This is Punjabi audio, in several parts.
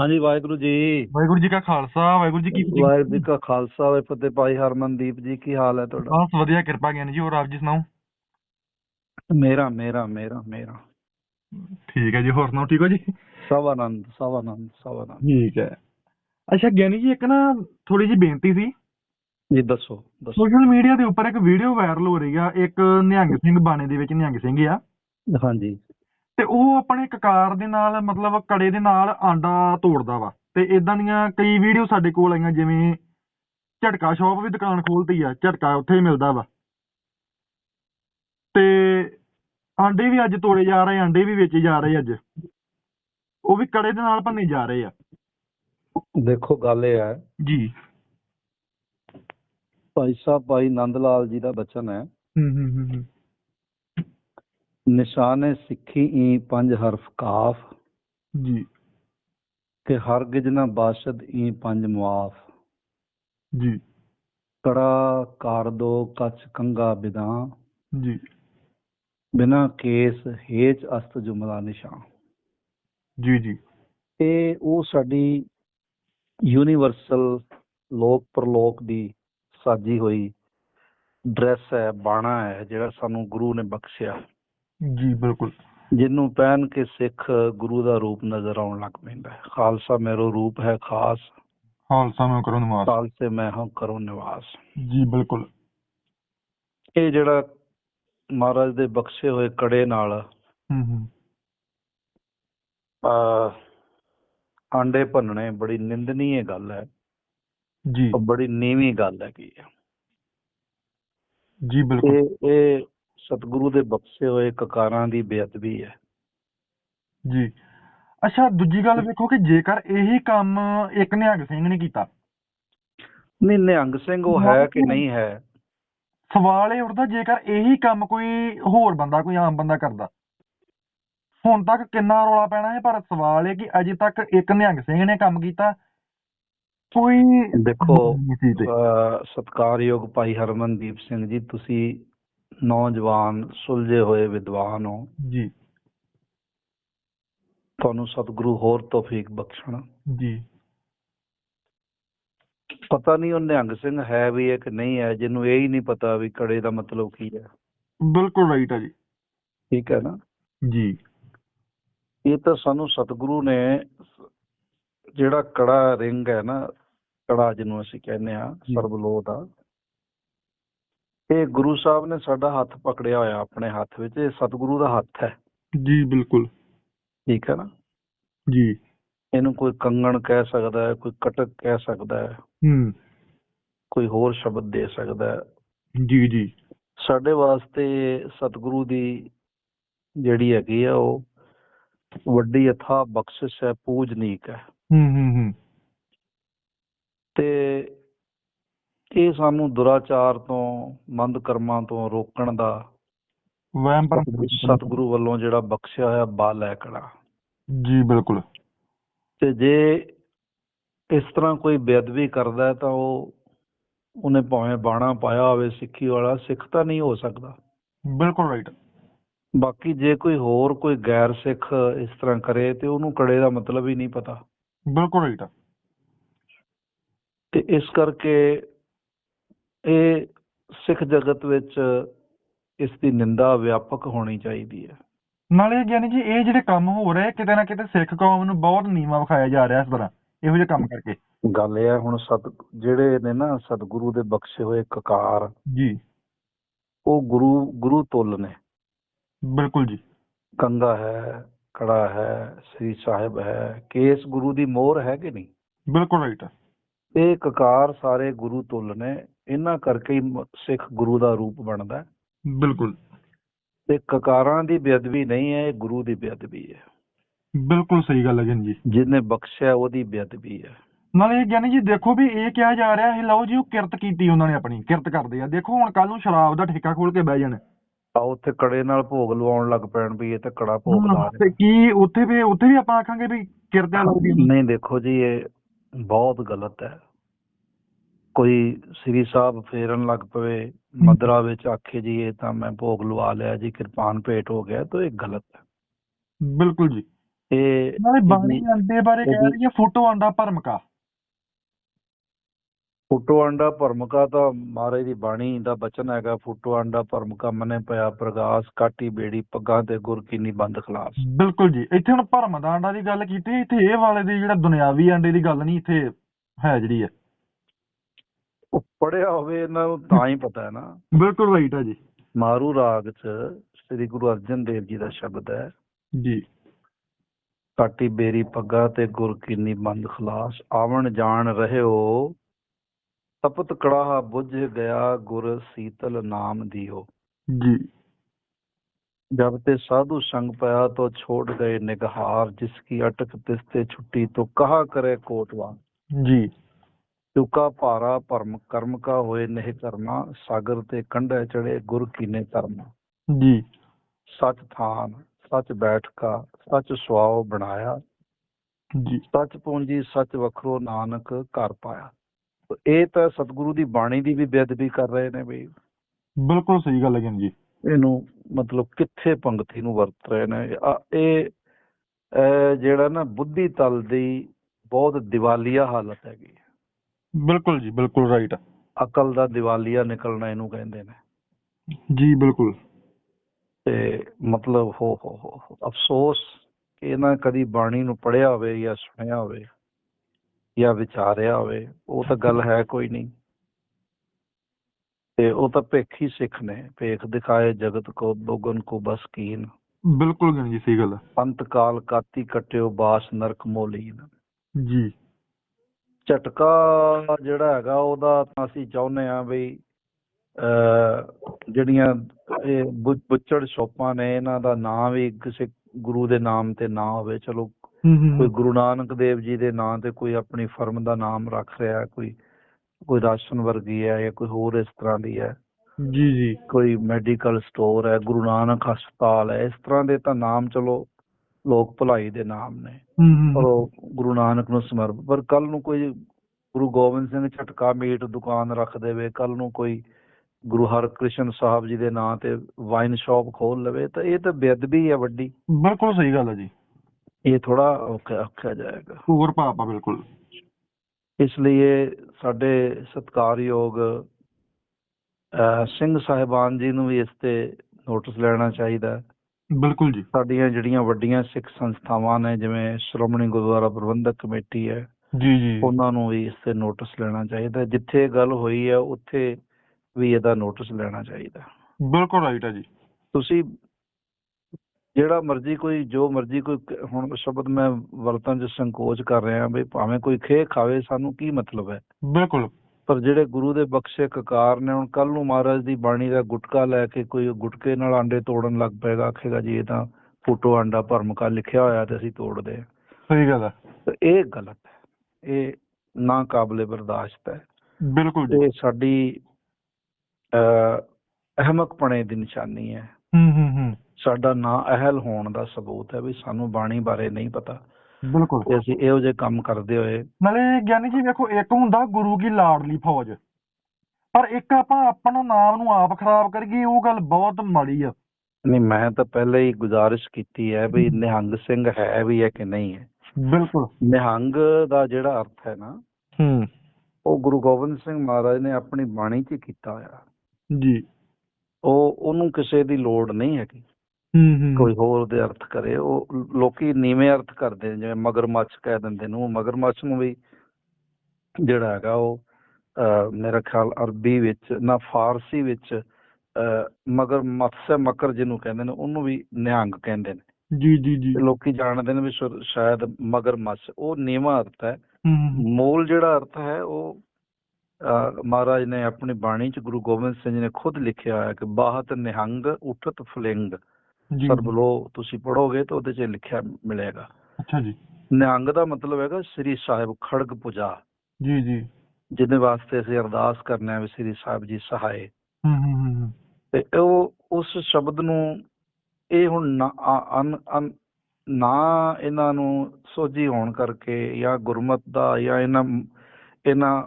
ਹਾਂਜੀ ਵਾਹਿਗੁਰੂ ਜੀ। ਵਾਹਿਗੁਰੂ ਜੀ ਕਾ ਖਾਲਸਾ ਵਾਹਿਗੁਰੂ ਜੀ ਕੀ ਫਤਿਹ। ਵਾਹਿਗੁਰੂ ਜੀ ਕਾ ਖਾਲਸਾ ਵਾਹਿ ਫਤਿਹ ਭਾਈ ਹਰਮਨਦੀਪ ਜੀ ਕੀ ਹਾਲ ਹੈ ਤੁਹਾਡਾ? ਬਸ ਵਧੀਆ ਕਿਰਪਾ ਗਿਆਨੀ ਜੀ ਹੋਰ ਆਪ ਜੀ ਸੁਣਾਓ? ਮੇਰਾ ਮੇਰਾ ਮੇਰਾ ਮੇਰਾ। ਠੀਕ ਹੈ ਜੀ ਹੋਰ ਸੁਣਾਓ ਠੀਕ ਹੋ ਜੀ? ਸਭ ਆਨੰਦ ਸਭ ਆਨੰਦ ਸਭ ਆਨੰਦ। ਠੀਕ ਹੈ। ਅੱਛਾ ਗਿਆਨੀ ਜੀ ਇੱਕ ਨਾ ਥੋੜੀ ਜੀ ਬੇਨਤੀ ਸੀ। ਜੀ ਦੱਸੋ ਦੱਸੋ। ਸੋਸ਼ਲ ਮੀਡੀਆ ਦੇ ਉੱਪਰ ਇੱਕ ਵੀਡੀਓ ਵਾਇਰਲ ਹੋ ਰਹੀ ਆ ਇੱਕ ਨਿਹੰਗ ਸਿੰਘ ਬਾਣੇ ਦੇ ਵਿੱਚ ਨਿਹੰਗ ਸਿੰਘ ਆ। ਹਾਂਜੀ। ਤੇ ਉਹ ਆਪਣੇ ਕਕਾਰ ਦੇ ਨਾਲ ਮਤਲਬ ਕੜੇ ਦੇ ਨਾਲ ਆਂਡਾ ਤੋੜਦਾ ਵਾ। ਤੇ ਇਦਾਂ ਦੀਆਂ ਕਈ ਵੀਡੀਓ ਸਾਡੇ ਕੋਲ ਆਈਆਂ ਜਿਵੇਂ ਝਟਕਾ ਸ਼ਾਪ ਵੀ ਦੁਕਾਨ ਖੋਲਤੀ ਆ ਝਟਕਾ ਉੱਥੇ ਹੀ ਮਿਲਦਾ ਵਾ। ਤੇ ਆਂਡੇ ਵੀ ਅੱਜ ਤੋੜੇ ਜਾ ਰਹੇ ਆਂਡੇ ਵੀ ਵੇਚੇ ਜਾ ਰਹੇ ਅੱਜ। ਉਹ ਵੀ ਕੜੇ ਦੇ ਨਾਲ ਭੰਨੇ ਜਾ ਰਹੇ ਆ। ਦੇਖੋ ਗੱਲ ਇਹ ਹੈ ਜੀ। ਭਾਈ ਸਾਹਿਬ ਭਾਈ ਨੰਦ ਲਾਲ ਜੀ ਦਾ ਬਚਨ ਹੈ। ਹੂੰ ਹੂੰ ਹੂੰ ਹੂੰ। ਨਿਸ਼ਾਨੇ ਸਿੱਖੀ ਈ ਪੰਜ ਹਰਫ ਕਾਫ। ਜੀ। ਕਿ ਹਰਗਿਜ ਨਾ ਬਾਸ਼ਦ ਈ ਪੰਜ ਮੁਆਫ। ਜੀ। ਕੜਾ ਕਰ ਦੋ ਕੱਚ ਕੰਗਾ ਬਿਦਾਂ। ਜੀ। ਬਿਨਾ ਕੇਸ ਹੇਚ ਅਸਤ ਜੁਮਲਾ ਨਿਸ਼ਾਨ। ਜੀ ਜੀ। ਇਹ ਉਹ ਸਾਡੀ ਯੂਨੀਵਰਸਲ ਲੋਕ ਪ੍ਰਲੋਕ ਦੀ ਸਾਜੀ ਹੋਈ ਡਰੈਸ ਹੈ ਬਾਣਾ ਹੈ ਜਿਹੜਾ ਸਾਨੂੰ ਗੁਰੂ ਨੇ ਬਖਸ਼ਿਆ। ਜੀ ਬਿਲਕੁਲ। ਜਿਹਨੂੰ ਪਹਿਨ ਕੇ ਸਿੱਖ ਗੁਰੂ ਦਾ ਰੂਪ ਨਜ਼ਰ ਆਉਣ ਲੱਗ ਪੈਂਦਾ ਹੈ। ਖਾਲਸਾ ਮੇਰੋ ਰੂਪ ਹੈ ਖਾਸ। ਖਾਲਸਾ ਮੈਂ ਕਰੋ ਨਮਾਜ਼ ਖਾਲਸੇ ਮੈਂ ਹਾਂ ਕਰੋ ਨਿਵਾਸ। ਜੀ ਬਿਲਕੁਲ। ਇਹ ਜਿਹੜਾ ਮਹਾਰਾਜ ਦੇ ਬਖਸ਼ੇ ਹੋਏ ਕੜੇ ਨਾਲ ਹੂੰ ਹੂੰ। ਆਂਡੇ ਭੰਨਣੇ ਬੜੀ ਨਿੰਦਨੀय ਗੱਲ ਹੈ। ਜੀ। ਬੜੀ ਨੀਵੀਂ ਗੱਲ ਹੈਗੀ ਹੈ ਜੀ ਬਿਲਕੁਲ। ਇਹ ਇਹ ਸਤਿਗੁਰੂ ਦੇ ਬਖਸ਼ੇ ਹੋਏ ਕਕਾਰਾਂ ਦੀ ਬੇਅਦਬੀ ਹੈ। ਜੀ। ਅੱਛਾ ਦੂਜੀ ਗੱਲ ਵੇਖੋ ਕਿ ਜੇਕਰ ਇਹੀ ਕੰਮ ਇੱਕ ਨਿਹੰਗ ਸਿੰਘ ਨੇ ਕੀਤਾ। ਨਹੀਂ ਨਿਹੰਗ ਸਿੰਘ ਉਹ ਹੈ ਕਿ ਨਹੀਂ ਹੈ। ਸਵਾਲ ਇਹ ਉੱਠਦਾ ਜੇਕਰ ਇਹੀ ਕੰਮ ਕੋਈ ਹੋਰ ਬੰਦਾ ਕੋਈ ਆਮ ਬੰਦਾ ਕਰਦਾ। ਹੁਣ ਤੱਕ ਕਿੰਨਾ ਰੌਲਾ ਪੈਣਾ ਹੈ ਪਰ ਸਵਾਲ ਇਹ ਕਿ ਅਜੇ ਤੱਕ ਇੱਕ ਨਿਹੰਗ ਸਿੰਘ ਨੇ ਕੰਮ ਕੀਤਾ। ਕੋਈ ਦੇਖੋ ਸਤਿਕਾਰਯੋਗ ਭਾਈ ਹਰਮਨਦੀਪ ਸਿੰਘ ਜੀ ਤੁਸੀਂ ਨੌਜਵਾਨ ਸੁਲਝੇ ਹੋਏ ਵਿਦਵਾਨ ਹੋ। ਜੀ। ਤੁਹਾਨੂੰ ਸਤਿਗੁਰੂ ਹੋਰ ਤੌਫੀਕ ਬਖਸ਼ਣ। ਜੀ। ਪਤਾ ਨਹੀਂ ਉਹ ਨਿਹੰਗ ਸਿੰਘ ਹੈ ਵੀ ਹੈ ਕਿ ਨਹੀਂ ਹੈ ਜਿਹਨੂੰ ਇਹ ਹੀ ਨਹੀਂ ਪਤਾ ਵੀ ਕੜੇ ਦਾ ਮਤਲਬ ਕੀ ਹੈ। ਬਿਲਕੁਲ ਰਾਈਟ ਹੈ ਜੀ। ਠੀਕ ਹੈ ਨਾ? ਜੀ। ਇਹ ਤਾਂ ਸਾਨੂੰ ਸਤਿਗੁਰੂ ਨੇ ਜਿਹੜਾ ਕੜਾ ਰਿੰਗ ਹੈ ਨਾ ਕੜਾ ਜਿਹਨੂੰ ਅਸੀਂ ਕਹਿੰਦੇ ਆ ਜੀ। ਸਰਬਲੋਹ ਦਾ ਇਹ ਗੁਰੂ ਸਾਹਿਬ ਨੇ ਸਾਡਾ ਹੱਥ ਪਕੜਿਆ ਹੋਇਆ ਆਪਣੇ ਹੱਥ ਵਿੱਚ ਇਹ ਸਤਿਗੁਰੂ ਦਾ ਹੱਥ ਹੈ। ਜੀ ਬਿਲਕੁਲ। ਠੀਕ ਹੈ ਨਾ? ਜੀ। ਇਹਨੂੰ ਕੋਈ ਕੰਗਣ ਕਹਿ ਸਕਦਾ ਹੈ ਕੋਈ ਕਟਕ ਕਹਿ ਸਕਦਾ ਹੈ ਹੂੰ। ਕੋਈ ਹੋਰ ਸ਼ਬਦ ਦੇ ਸਕਦਾ ਹੈ। ਜੀ ਜੀ। ਸਾਡੇ ਵਾਸਤੇ ਸਤਿਗੁਰੂ ਦੀ ਜਿਹੜੀ ਹੈਗੀ ਆ ਉਹ ਵੱਡੀ ਅਥਾ ਬਖਸ਼ਿਸ਼ ਹੈ ਪੂਜਨੀਕ ਹੈ। ਹੂੰ ਹੂੰ ਹੂੰ। ਤੇ ਇਹ ਸਾਨੂੰ ਦੁਰਾਚਾਰ ਤੋਂ ਮੰਦ ਕਰਮਾਂ ਤੋਂ ਰੋਕਣ ਦਾ ਵਹਿਮ ਭਰਮ ਸਤਿਗੁਰੂ ਵੱਲੋਂ ਜਿਹੜਾ ਬਖਸ਼ਿਆ ਹੋਇਆ ਬਲ ਹੈ ਕੜਾ। ਜੀ ਬਿਲਕੁਲ। ਤੇ ਜੇ ਇਸ ਤਰ੍ਹਾਂ ਕੋਈ ਬੇਅਦਬੀ ਕਰਦਾ ਤਾਂ ਉਹ ਉਹਨੇ ਭਾਵੇਂ ਬਾਣਾ ਪਾਇਆ ਹੋਵੇ ਸਿੱਖੀ ਵਾਲਾ ਸਿੱਖ ਤਾਂ ਨਹੀਂ ਹੋ ਸਕਦਾ। ਬਿਲਕੁਲ ਰਾਈਟ ਬਾਕੀ ਜੇ ਕੋਈ ਹੋਰ ਕੋਈ ਗੈਰ ਸਿੱਖ ਇਸ ਤਰ੍ਹਾਂ ਕਰੇ ਤੇ ਉਹਨੂੰ ਕੜੇ ਦਾ ਮਤਲਬ ਹੀ ਨਹੀਂ ਪਤਾ। ਬਿਲਕੁਲ ਰਾਈਟ ਤੇ ਇਸ ਕਰਕੇ ਇਹ ਸਿੱਖ ਜਗਤ ਵਿੱਚ ਇਸ ਦੀ ਨਿੰਦਾ ਵਿਆਪਕ ਹੋਣੀ ਚਾਹੀਦੀ ਹੈ। ਨਾਲੇ ਗਿਆਨੀ ਜੀ ਇਹ ਜਿਹੜੇ ਕੰਮ ਹੋ ਰਹੇ ਕਿਤੇ ਨਾ ਕਿਤੇ ਸਿੱਖ ਕੌਮ ਨੂੰ ਬਹੁਤ ਨੀਵਾਂ ਵਿਖਾਇਆ ਜਾ ਰਿਹਾ ਇਸ ਤਰ੍ਹਾਂ ਇਹੋ ਜਿਹੇ ਕੰਮ ਕਰਕੇ। ਗੱਲ ਇਹ ਹੈ ਹੁਣ ਸਤ ਜਿਹੜੇ ਨੇ ਨਾ ਸਤਿਗੁਰੂ ਦੇ ਬਖਸ਼ੇ ਹੋਏ ਕਕਾਰ ਜੀ। ਉਹ ਗੁਰੂ ਗੁਰੂ ਤੁੱਲ ਨੇ। ਬਿਲਕੁਲ ਜੀ। ਕੰਗਾ ਹੈ ਕੜਾ ਹੈ ਸ੍ਰੀ ਸਾਹਿਬ ਹੈ ਕੇਸ ਗੁਰੂ ਦੀ ਮੋਹਰ ਹੈ ਕਿ ਨਹੀਂ? ਬਿਲਕੁਲ ਰਾਈਟ ਇਹ ਕਕਾਰ ਸਾਰੇ ਗੁਰੂ ਤੁੱਲ ਨੇ ਇਹਨਾਂ ਕਰਕੇ ਹੀ ਸਿੱਖ ਗੁਰੂ ਦਾ ਰੂਪ ਬਣਦਾ। ਬਿਲਕੁਲ। ਤੇ ਕਕਾਰਾਂ ਦੀ ਬੇਅਦਬੀ ਨਹੀਂ ਹੈ ਇਹ ਗੁਰੂ ਦੀ ਬੇਅਦਬੀ ਹੈ। ਬਿਲਕੁਲ ਸਹੀ ਗੱਲ ਹੈ ਗਿਆਨੀ ਜੀ। ਜਿਹਨੇ ਬਖਸ਼ਿਆ ਉਹਦੀ ਬੇਅਦਬੀ ਹੈ। ਨਾਲੇ ਗਿਆਨੀ ਜੀ ਦੇਖੋ ਵੀ ਇਹ ਕਿਹਾ ਜਾ ਰਿਹਾ ਹੈ ਲਓ ਜੀ ਉਹ ਕਿਰਤ ਕੀਤੀ ਉਹਨਾਂ ਨੇ ਆਪਣੀ ਕਿਰਤ ਕਰਦੇ ਆ। ਦੇਖੋ ਹੁਣ ਕੱਲ ਨੂੰ ਸ਼ਰਾਬ ਦਾ ਠੇਕਾ ਖੋਲ ਕੇ ਬਹਿ ਜਾਣ। ਆ ਉੱਥੇ ਕੜੇ ਨਾਲ ਭੋਗ ਲਵਾਉਣ ਲੱਗ ਪੈਣ ਵੀ ਇਹ ਤਾਂ ਕੜਾ ਭੋਗ ਲਾ ਤੇ ਕੀ ਉੱਥੇ ਵੀ ਉੱਥੇ ਵੀ ਆਪਾਂ ਆਖਾਂਗੇ ਵੀ ਕਿਰਤਿਆਂ ਲੱਗਦੀ ਨਹੀਂ ਦੇਖੋ ਜੀ ਇਹ ਬਹੁਤ ਗਲਤ ਹੈ। ਕੋਈ ਸ੍ਰੀ ਸਾਹਿਬ ਫੇਰਨ ਲੱਗ ਪਵੇ ਮਦਰਾ ਵਿੱਚ ਆਖੇ ਜੀ ਇਹ ਤਾਂ ਮੈਂ ਭੋਗ ਲਵਾ ਲਿਆ ਜੀ ਕਿਰਪਾਨ ਭੇਟ ਹੋ ਗਿਆ ਤਾਂ ਇਹ ਗਲਤ ਹੈ। ਬਿਲਕੁਲ ਜੀ। ਇਹ ਨਾਲੇ ਬਾਣੀ ਅੰਡੇ ਬਾਰੇ ਕਹਿ ਰਹੀ ਹੈ ਫੋਟੋ ਆਂਡਾ ਭਰਮਕਾ। ਫੁੱਟੋ ਆਂਡਾ ਭਰਮਕਾ ਤਾਂ ਮਹਾਰਾਜ ਦੀ ਬਾਣੀ ਦਾ ਬਚਨ ਹੈਗਾ ਫੁੱਟੋ ਆਂਡਾ ਭਰਮਕਾ ਮਨੇ ਪਿਆ ਪ੍ਰਗਾਸ ਕਾਟੀ ਬੇੜੀ ਪੱਗਾਂ ਤੇ ਗੁਰ ਕੀਨੀ ਬੰਦ ਖਲਾਸ। ਬਿਲਕੁਲ ਜੀ ਇੱਥੇ ਹੁਣ ਭਰਮ ਦਾ ਆਂਡਾ ਦੀ ਗੱਲ ਕੀਤੀ ਇੱਥੇ ਇਹ ਵਾਲੇ ਦੀ ਜਿਹੜਾ ਦੁਨਿਆਵੀ ਆਂਡੇ ਦੀ ਗੱਲ ਨਹੀਂ ਇੱਥੇ ਹੈ ਜਿਹੜੀ ਹੈ। ਉਹ ਪੜਿਆ ਹੋਵੇ ਇਹਨਾਂ ਨੂੰ ਤਾਂ ਹੀ ਪਤਾ ਹੈ ਨਾ। ਬਿਲਕੁਲ ਰਾਈਟ ਹੈ ਜੀ। ਮਾਰੂ ਰਾਗ 'ਚ ਸ੍ਰੀ ਗੁਰੂ ਅਰਜਨ ਦੇਵ ਜੀ ਦਾ ਸ਼ਬਦ ਹੈ। ਜੀ। ਕਾਟੀ 베ਰੀ ਪੱਗਾ ਤੇ ਗੁਰ ਕੀਨੀ ਬੰਦ ਖਲਾਸ ਆਵਣ ਜਾਣ ਰਹਿਓ ਤਪਤ ਕੜਾਹ ਬੁੱਝ ਗਿਆ ਗੁਰ ਸੀਤਲ ਨਾਮ ਦਿਓ। ਜੀ। ਜਬ ਤੇ ਸਾਧੂ ਸੰਗ ਪਿਆ ਤੋ ਛੋੜ ਗਏ ਨਿਗਹਾਰ ਜਿਸ ਕੀ ਅਟਕ ਤਿਸ ਤੇ ਛੁੱਟੀ ਤੋ ਕਹਾ ਕਰੇ ਕੋਟਵਾ। ਜੀ। ਚੁਕਾ ਭਾਰਾ ਭਰਮ ਕਰਮ ਕਾ ਹੋਏ ਨਹਿ ਕਰਨਾ ਸਾਗਰ ਤੇ ਕੰਢੇ ਚੜੇ ਗੁਰ ਕੀਨੇ ਕਰਨਾ ਜੀ। ਸੱਚ ਥਾਨ ਸੱਚ ਬੈਠ ਕਾ ਸੱਚ ਸੁਆਉ ਬਣਾਇਆ। ਜੀ। ਸੱਚ ਪੂੰਜੀ ਸੱਚ ਵਖਰੋ ਨਾਨਕ ਘਰ ਪਾਇਆ। ਇਹ ਤਾਂ ਸਤਿਗੁਰੂ ਦੀ ਬਾਣੀ ਦੀ ਵੀ ਬੇਅਦਬੀ ਕਰ ਰਹੇ ਨੇ ਬਈ ਬਿਲਕੁਲ ਸਹੀ ਗੱਲ ਹੈ ਜੀ। ਇਹਨੂੰ ਮਤਲਬ ਕਿੱਥੇ ਪੰਕਤੀ ਨੂੰ ਵਰਤ ਰਹੇ ਨੇ। ਇਹ ਜਿਹੜਾ ਨਾ ਬੁੱਧੀ ਤਲ ਦੀ ਬਹੁਤ ਦਿਵਾਲੀਆ ਹਾਲਤ ਹੈਗੀ। ਬਿਲਕੁਲ ਜੀ ਬਿਲਕੁਲ ਰਾਈਟ ਅਕਲ ਦਾ ਦਿਵਾਲੀਆ ਨਿਕਲਣਾ ਇਹਨੂੰ ਕਹਿੰਦੇ ਨੇ। ਜੀ ਬਿਲਕੁਲ। ਤੇ ਮਤਲਬ ਹੋ ਹੋ ਹੋ। ਅਫਸੋਸ ਕਿ ਇਹਨਾਂ ਕਦੀ ਬਾਣੀ ਨੂੰ ਪੜ੍ਹਿਆ ਹੋਵੇ ਜਾਂ ਸੁਣਿਆ ਹੋਵੇ ਜਾਂ ਵਿਚਾਰਿਆ ਹੋਵੇ ਉਹ ਤਾਂ ਗੱਲ ਹੈ ਕੋਈ ਨਹੀਂ। ਤੇ ਉਹ ਤਾਂ ਭੇਖੀ ਸਿੱਖ ਨੇ ਭੇਖ ਦਿਖਾਏ ਜਗਤ ਕੋ ਦੋਗਨ ਕੋ ਬਸ ਕੀਨ। ਬਿਲਕੁਲ ਜੀ ਸਹੀ ਗੱਲ ਹੈ ਅੰਤ ਕਾਲ ਕਾਤੀ ਕਟਿਓ ਬਾਸ ਨਰਕ ਮੋਲੀਨ। ਜੀ। ਝਟਕਾ ਜਿਹੜਾ ਹੈਗਾ ਉਹਦਾ ਤਾਂ ਅਸੀਂ ਚਾਹੁੰਦੇ ਆ ਅਹ ਜਿਹੜੀਆਂ ਇਹ ਬੁੱਚੜ ਸ਼ੋਪਾਂ ਨੇ ਇਹਨਾਂ ਦਾ ਨਾਂ ਵੀ ਕਿਸੇ ਗੁਰੂ ਦੇ ਨਾਮ ਤੇ ਨਾ ਹੋਵੇ। ਚਲੋ ਕੋਈ ਗੁਰੂ ਨਾਨਕ ਦੇਵ ਜੀ ਦੇ ਨਾਂ ਤੇ ਕੋਈ ਆਪਣੀ ਫਰਮ ਦਾ ਨਾਮ ਰੱਖ ਰਿਹਾ ਕੋਈ ਕੋਈ ਰਾਸ਼ਨ ਵਰਗੀ ਹੈ ਜਾਂ ਕੋਈ ਹੋਰ ਇਸ ਤਰ੍ਹਾਂ ਦੀ ਹੈ। ਜੀ ਜੀ। ਕੋਈ ਮੈਡੀਕਲ ਸਟੋਰ ਹੈ ਗੁਰੂ ਨਾਨਕ ਹਸਪਤਾਲ ਹੈ ਇਸ ਤਰ੍ਹਾਂ ਦੇ ਤਾਂ ਨਾਮ ਚਲੋ ਲੋਕ ਭਲਾਈ ਦੇ ਨਾਮ ਨੇ। ਹੂੰ ਉਹ ਗੁਰੂ ਨਾਨਕ ਨੂੰ ਸਮਰਪਿਤ ਪਰ ਕੱਲ ਨੂੰ ਕੋਈ ਗੁਰੂ ਗੋਬਿੰਦ ਸਿੰਘ ਝਟਕਾ ਮੀਟ ਦੁਕਾਨ ਰੱਖ ਦੇਵੇ ਕੱਲ ਨੂੰ ਕੋਈ ਗੁਰੂ ਹਰਕ੍ਰਿਸ਼ਨ ਸਾਹਿਬ ਜੀ ਦੇ ਨਾਂ ਤੇ ਵਾਈਨ ਸ਼ਾਪ ਖੋਲ ਲਵੇ ਤਾਂ ਇਹ ਤਾਂ ਬੇਅਦਬੀ ਹੈ ਵੱਡੀ। ਬਿਲਕੁਲ ਸਹੀ ਗੱਲ ਹੈ ਜੀ। ਇਹ ਥੋੜਾ ਆਖਿਆ ਜਾਏਗਾ। ਹੋਰ ਪਾਪਾ ਬਿਲਕੁਲ। ਇਸ ਲਈ ਸਾਡੇ ਸਤਿਕਾਰਯੋਗ ਸਿੰਘ ਸਾਹਿਬਾਨ ਜੀ ਨੂੰ ਵੀ ਇਸ ਤੇ ਨੋਟਿਸ ਲੈਣਾ ਚਾਹੀਦਾ। ਹੈ ਬਿਲਕੁਲ ਜੀ। ਸਾਡੀਆਂ ਜਿਹੜੀਆਂ ਵੱਡੀਆਂ ਸਿੱਖ ਸੰਸਥਾਵਾਂ ਨੇ ਜਿਵੇਂ ਸ਼੍ਰੋਮਣੀ ਗੁਰਦੁਆਰਾ ਪ੍ਰਬੰਧਕ ਕਮੇਟੀ ਹੈ ਜੀ ਜੀ। ਉਹਨਾਂ ਨੂੰ ਵੀ ਇਸ ਤੇ ਨੋਟਿਸ ਲੈਣਾ ਚਾਹੀਦਾ। ਜਿੱਥੇ ਗੱਲ ਹੋਈ ਹੈ ਉੱਥੇ ਵੀ ਇਹਦਾ ਨੋਟਿਸ ਲੈਣਾ ਚਾਹੀਦਾ। ਬਿਲਕੁਲ ਰਾਈਟ ਹੈ ਜੀ। ਤੁਸੀਂ ਜਿਹੜਾ ਮਰਜ਼ੀ ਕੋਈ ਜੋ ਮਰਜ਼ੀ ਕੋਈ ਹੁਣ ਸ਼ਬਦ ਮੈਂ ਵਰਤਨ ਚ ਸੰਕੋਚ ਕਰ ਰਿਹਾ ਵੀ ਭਾਵੇਂ ਕੋਈ ਖੇ ਖਾਵੇ ਸਾਨੂੰ ਕੀ ਮਤਲਬ ਹੈ? ਬਿਲਕੁਲ। ਪਰ ਜਿਹੜੇ ਗੁਰੂ ਦੇ ਬਖਸ਼ੇ ਕਕਾਰ ਨੇ ਹੁਣ ਕੱਲ ਨੂੰ ਮਹਾਰਾਜ ਦੀ ਬਾਣੀ ਦਾ ਗੁਟਕਾ ਲੈ ਕੇ ਕੋਈ ਗੁਟਕੇ ਨਾਲ ਆਂਡੇ ਤੋੜਨ ਲੱਗ ਪਏਗਾ ਆਖੇਗਾ ਜੀ ਇਹ ਤਾਂ ਫੋਟੋ ਆਂਡਾ ਭਰਮਕਾ ਲਿਖਿਆ ਹੋਇਆ ਤੇ ਅਸੀਂ ਤੋੜਦੇ ਹਾਂ। ਸਹੀ ਗੱਲ ਹੈ। ਇਹ ਗਲਤ ਹੈ। ਇਹ ਨਾ ਕਾਬਲੇ ਬਰਦਾਸ਼ਤ ਹੈ। ਬਿਲਕੁਲ ਜੀ। ਇਹ ਸਾਡੀ ਅਹ, ਅਹਿਮਕਪਣੇ ਦੀ ਨਿਸ਼ਾਨੀ ਹੈ। ਹੂੰ ਹੂੰ ਹੂੰ। ਸਾਡਾ ਨਾ ਅਹਿਲ ਹੋਣ ਦਾ ਸਬੂਤ ਹੈ ਵੀ ਸਾਨੂੰ ਬਾਣੀ ਬਾਰੇ ਨਹੀਂ ਪਤਾ। ਬਿਲਕੁਲ। ਤੇ ਅਸੀਂ ਇਹੋ ਜਿਹੇ ਕੰਮ ਕਰਦੇ ਹੋਏ। ਨਾਲੇ ਗਿਆਨੀ ਜੀ ਵੇਖੋ ਇੱਕ ਹੁੰਦਾ ਗੁਰੂ ਕੀ ਲਾਡਲੀ ਫੌਜ। ਪਰ ਇੱਕ ਆਪਾਂ ਆਪਣਾ ਨਾਮ ਨੂੰ ਆਪ ਖਰਾਬ ਕਰੀਏ ਉਹ ਗੱਲ ਬਹੁਤ ਮਾੜੀ ਆ। ਨਹੀਂ ਮੈਂ ਤਾਂ ਪਹਿਲੇ ਹੀ ਗੁਜ਼ਾਰਿਸ਼ ਕੀਤੀ ਹੈ ਵੀ ਨਿਹੰਗ ਸਿੰਘ ਹੈ ਵੀ ਹੈ ਕਿ ਨਹੀਂ ਹੈ। ਬਿਲਕੁਲ। ਨਿਹੰਗ ਦਾ ਜਿਹੜਾ ਅਰਥ ਹੈ ਨਾ ਹੂੰ। ਉਹ ਗੁਰੂ ਗੋਬਿੰਦ ਸਿੰਘ ਮਹਾਰਾਜ ਨੇ ਆਪਣੀ ਬਾਣੀ 'ਚ ਕੀਤਾ ਹੋਇਆ। ਜੀ। ਉਹ ਉਹਨੂੰ ਕਿਸੇ ਦੀ ਲੋੜ ਨਹੀਂ ਹੈਗੀ। ਹੂੰ ਹੂੰ। ਕੋਈ ਹੋਰ ਦੇ ਅਰਥ ਕਰੇ ਉਹ ਲੋਕੀ ਨੀਵੇਂ ਅਰਥ ਕਰਦੇ ਨੇ ਜਿਵੇਂ ਮਗਰਮੱਛ ਕਹਿ ਦਿੰਦੇ ਨੇ ਉਹ ਮਗਰਮੱਛ ਨੂੰ ਵੀ ਜਿਹੜਾ ਹੈਗਾ ਉਹ ਮੇਰਾ ਖਿਆਲ ਅਰਬੀ ਵਿੱਚ ਨਾ ਫਾਰਸੀ ਵਿੱਚ ਮਗਰ ਮਤਸਯ ਮਕਰ ਜਿਹਨੂੰ ਕਹਿੰਦੇ ਨੇ ਉਹਨੂੰ ਵੀ ਨਿਹੰਗ ਕਹਿੰਦੇ ਨੇ। ਜੀ ਜੀ ਜੀ। ਲੋਕੀ ਜਾਣਦੇ ਨੇ ਵੀ ਸ਼ਾਇਦ ਮਗਰਮੱਛ ਉਹ ਨੀਵਾਂ ਅਰਥ ਹੈ। ਹੂੰ ਹੂੰ ਮੂਲ ਜਿਹੜਾ ਅਰਥ ਹੈ ਉਹ ਮਹਾਰਾਜ ਨੇ ਆਪਣੀ ਬਾਣੀ ਚ ਗੁਰੂ ਗੋਬਿੰਦ ਸਿੰਘ ਜੀ ਨੇ ਖੁਦ ਲਿਖਿਆ ਹੋਇਆ ਕਿ ਬਾਹਤ ਨਿਹੰਗ ਉਠਤ ਫਲਿੰਗ। ਸਰਬਲੋ ਤੁਸੀਂ ਪੜੋਗੇ ਤਾਂ ਉਹਦੇ 'ਚ ਲਿਖਿਆ ਮਿਲੇਗਾ। ਅੱਛਾ ਜੀ। ਨਿਹੰਗ ਦਾ ਮਤਲਬ ਹੈਗਾ ਸ੍ਰੀ ਸਾਹਿਬ ਖੜਗ ਪੁਜਾ। ਜੀ ਜੀ। ਜਿਹਦੇ ਵਾਸਤੇ ਅਸੀਂ ਅਰਦਾਸ ਕਰਨਾ ਹੈ ਵੀ ਸ੍ਰੀ ਸਾਹਿਬ ਜੀ ਸਹਾਏ। ਹੂੰ ਹੂੰ ਹੂੰ ਹੂੰ। ਤੇ ਉਹ ਉਸ ਸ਼ਬਦ ਨੂੰ ਇਹ ਹੁਣ ਅਨ- ਨਾ ਇਹਨਾਂ ਨੂੰ ਸੋਝੀ ਹੋਣ ਕਰਕੇ ਜਾਂ ਗੁਰਮਤ ਦਾ ਜਾਂ ਇਹਨਾਂ ਇਹਨਾਂ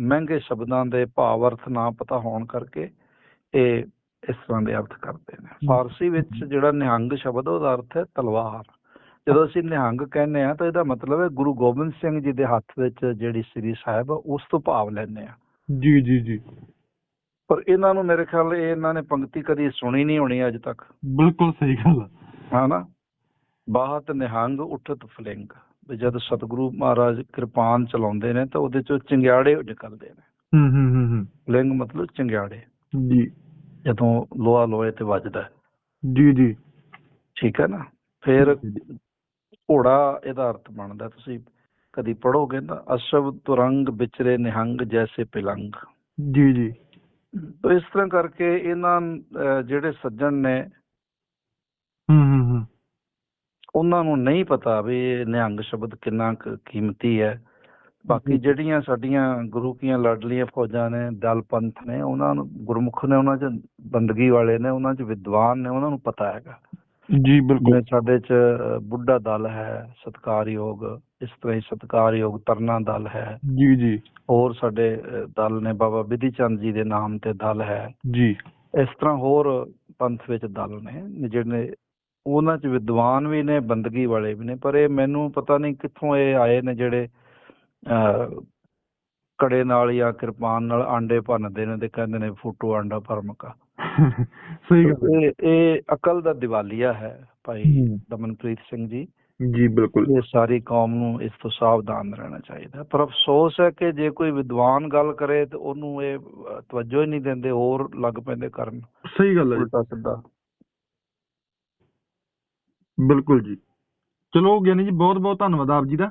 ਮਹਿੰਗੇ ਸ਼ਬਦਾਂ ਦੇ ਭਾਵ ਅਰਥ ਨਾ ਪਤਾ ਹੋਣ ਕਰਕੇ ਇਹ ਇਸ ਤਰ੍ਹਾਂ ਦੇ ਅਰਥ ਕਰਦੇ ਨੇ। ਫਾਰਸੀ ਵਿੱਚ ਜਿਹੜਾ ਨਿਹੰਗ ਸ਼ਬਦ ਉਹਦਾ ਅਰਥ ਹੈ ਤਲਵਾਰ। ਜਦੋਂ ਅਸੀਂ ਨਿਹੰਗ ਕਹਿੰਦੇ ਆ ਤਾਂ ਇਹਦਾ ਮਤਲਬ ਹੈ ਗੁਰੂ ਗੋਬਿੰਦ ਸਿੰਘ ਜੀ ਦੇ ਹੱਥ ਵਿੱਚ ਜਿਹੜੀ ਸ੍ਰੀ ਸਾਹਿਬ ਉਸ ਤੋਂ ਭਾਵ ਲੈਂਦੇ ਆ ਜੀ ਜੀ ਜੀ। ਪਰ ਇਹਨਾਂ ਨੂੰ ਮੇਰੇ ਖਿਆਲ ਇਹ ਇਹਨਾਂ ਨੇ ਪੰਕਤੀ ਕਦੀ ਸੁਣੀ ਨਹੀਂ ਹੋਣੀ ਅੱਜ ਤੱਕ। ਬਿਲਕੁਲ ਸਹੀ ਗੱਲ ਆ। ਹਨਾ? ਬਾਹਤ ਨਿਹੰਗ ਉਠਤ ਫਲਿੰਗ। ਜਦ ਸਤਿਗੁਰੂ ਮਹਾਰਾਜ ਕਿਰਪਾਨ ਚਲਾਉਂਦੇ ਨੇ ਤਾਂ ਉਹਦੇ ਚੋਂ ਚਿੰਗਿਆੜੇ ਨਿਕਲਦੇ ਨੇ। ਹੂੰ ਹੂੰ ਹੂੰ ਹੂੰ। ਲਿੰਗ ਮਤਲਬ ਚਿੰਗਿਆੜੇ। ਜੀ। ਜਦੋਂ ਲੋਹਾ ਲੋਹੇ ਤੇ ਵੱਜਦਾ ਹੈ। ਜੀ ਜੀ। ਠੀਕ ਹੈ ਨਾ? ਫਿਰ ਘੋੜਾ ਇਹਦਾ ਅਰਥ ਬਣਦਾ ਤੁਸੀਂ ਕਦੀ ਪੜੋਗੇ ਨਾ ਅਸ਼ਬ ਤੁਰੰਗ ਵਿਚਰੇ ਨਿਹੰਗ ਜੈਸੇ ਪਿਲੰਗ। ਜੀ ਜੀ। ਤੋ ਇਸ ਤਰ੍ਹਾਂ ਕਰਕੇ ਇਹਨਾਂ ਅਹ, ਜਿਹੜੇ ਸੱਜਣ ਨੇ ਹੂੰ ਹੂੰ ਹੂੰ। ਉਹਨਾਂ ਨੂੰ ਨਹੀਂ ਪਤਾ ਵੀ ਇਹ ਨਿਹੰਗ ਸ਼ਬਦ ਕਿੰਨਾ ਕੁ ਕੀਮਤੀ ਹੈ। ਬਾਕੀ। ਜਿਹੜੀਆਂ ਸਾਡੀਆਂ ਗੁਰੂ ਕੀਆਂ ਲਾਡਲੀਆਂ ਫੌਜਾਂ ਨੇ ਦਲ ਪੰਥ ਨੇ ਉਹਨਾਂ ਨੂੰ ਗੁਰਮੁਖ ਨੇ ਉਹਨਾਂ 'ਚ ਬੰਦਗੀ ਵਾਲੇ ਨੇ ਉਹਨਾਂ 'ਚ ਵਿਦਵਾਨ ਨੇ ਉਹਨਾਂ ਨੂੰ ਪਤਾ ਹੈਗਾ। ਜੀ ਬਿਲਕੁਲ। ਸਾਡੇ 'ਚ ਬੁੱਢਾ ਦਲ ਹੈ ਸਤਕਾਰਯੋਗ ਇਸ ਤਰ੍ਹਾਂ ਹੀ ਸਤਕਾਰਯੋਗ ਤਰਨਾ ਦਲ ਹੈ। ਜੀ ਜੀ। ਹੋਰ ਸਾਡੇ ਦਲ ਨੇ ਬਾਬਾ ਬਿਧੀ ਚੰਦ ਜੀ ਦੇ ਨਾਮ ਤੇ ਦਲ ਹੈ। ਜੀ। ਇਸ ਤਰ੍ਹਾਂ ਹੋਰ ਪੰਥ ਵਿੱਚ ਦਲ ਨੇ ਜਿਹੜੇ ਉਹਨਾਂ 'ਚ ਵਿਦਵਾਨ ਵੀ ਨੇ ਬੰਦਗੀ ਵਾਲੇ ਵੀ ਨੇ ਪਰ ਇਹ ਮੈਨੂੰ ਪਤਾ ਨਹੀਂ ਕਿੱਥੋਂ ਇਹ ਆਏ ਨੇ ਜਿਹੜੇ ਕੜੇ ਨਾਲ ਜਾਂ ਕਿਰਪਾਨ ਨਾਲ ਆਂਡੇ ਭੰਨਦੇ ਨੇ ਤੇ ਕਹਿੰਦੇ ਨੇ ਫੋਟੋ ਆਂਡਾ ਭਰਮਕਾ ਸਹੀ ਗੱਲ। ਇਹ ਅਕਲ ਦਾ ਦਿਵਾਲੀਆ ਹੈ ਭਾਈ। ਦਮਨਪ੍ਰੀਤ ਸਿੰਘ ਜੀ। ਜੀ ਬਿਲਕੁਲ। ਇਹ ਸਾਰੀ ਕੌਮ ਨੂੰ ਇਸ ਤੋਂ ਸਾਵਧਾਨ ਰਹਿਣਾ ਚਾਹੀਦਾ। ਪਰ ਅਫਸੋਸ ਹੈ ਕਿ ਜੇ ਕੋਈ ਵਿਦਵਾਨ ਗੱਲ ਕਰੇ ਤੇ ਉਹਨੂੰ ਇਹ ਤਵੱਜੋ ਹੀ ਨਹੀਂ ਦਿੰਦੇ ਹੋਰ ਲੱਗ ਪੈਂਦੇ ਕਰਨ। ਸਹੀ ਗੱਲ ਹੈ ਉਲਟਾ ਸਿੱਧਾ। ਬਿਲਕੁਲ ਜੀ। ਚਲੋ ਗਿਆਨੀ ਜੀ। ਬਹੁਤ ਬਹੁਤ ਧੰਨਵਾਦ ਆਪ ਜੀ ਦਾ।